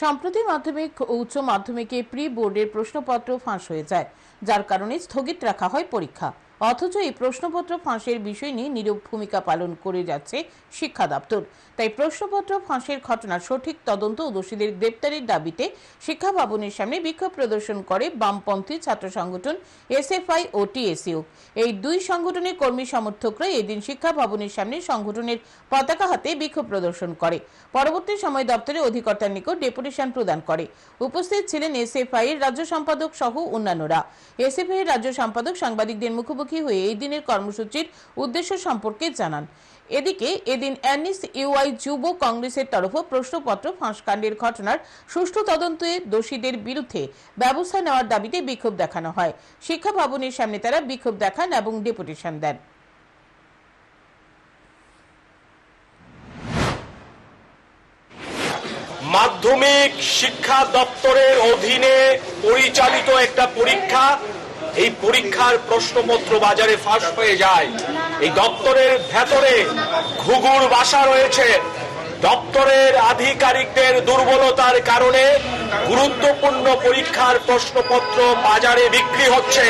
সম্প্রতি মাধ্যমিক ও উচ্চ মাধ্যমিকে প্রি বোর্ডের প্রশ্নপত্র ফাঁস হয়ে যায়, যার কারণে স্থগিত রাখা হয় পরীক্ষা। অথচ এই প্রশ্নপত্র ফাঁসের বিষয় নিয়ে নীরব ভূমিকা পালন করে যাচ্ছে শিক্ষা দপ্তর। তাই প্রশ্নপত্র ফাঁসের ঘটনার সঠিক তদন্ত ও দোষীদের গ্রেপ্তারের দাবিতে শিক্ষা ভবনের সামনে বিক্ষোভ প্রদর্শন করে বামপন্থী ছাত্র সংগঠন এসএফআই ও টিএসইউ এই দুই সংগঠনের কর্মী সমর্থকরা এদিন শিক্ষা ভবনের সামনে সংগঠনের পতাকা হাতে বিক্ষোভ প্রদর্শন করে। পরবর্তী সময় দপ্তরে অধিকর্তার নিকট ডেপুটেশন প্রদান করে। উপস্থিত ছিলেন এসএফআই এর রাজ্য সম্পাদক সহ অন্যান্যরা। এসএফআই এর রাজ্য সম্পাদক সাংবাদিকদের মুখোমুখি হয়ে এই দিনের কর্মসূচির উদ্দেশ্য সম্পর্কে জানান। এদিকে এদিন অ্যানিস ইউআই যুব কংগ্রেসের তরফ প্রশ্নপত্র ফাঁসকাণ্ডের ঘটনার সুষ্ঠু তদন্তে দোষীদের বিরুদ্ধে ব্যবস্থা নেওয়ার দাবিতে বিক্ষোভ দেখানো হয়। শিক্ষা ভবনের সামনে তারা বিক্ষোভ দেখান এবং ডেপুটেশন দেন। মাধ্যমিক শিক্ষা দপ্তরের অধীনে পরিচালিত একটা পরীক্ষা এই পরীক্ষার প্রশ্নপত্র বাজারে ফাঁস হয়ে যায়। এই দপ্তরের ভেতরে ঘুঘুর বাসা রয়েছে। দপ্তরের আধিকারিকদের দুর্বলতার কারণে গুরুত্বপূর্ণ পরীক্ষার প্রশ্নপত্র বাজারে বিক্রি হচ্ছে।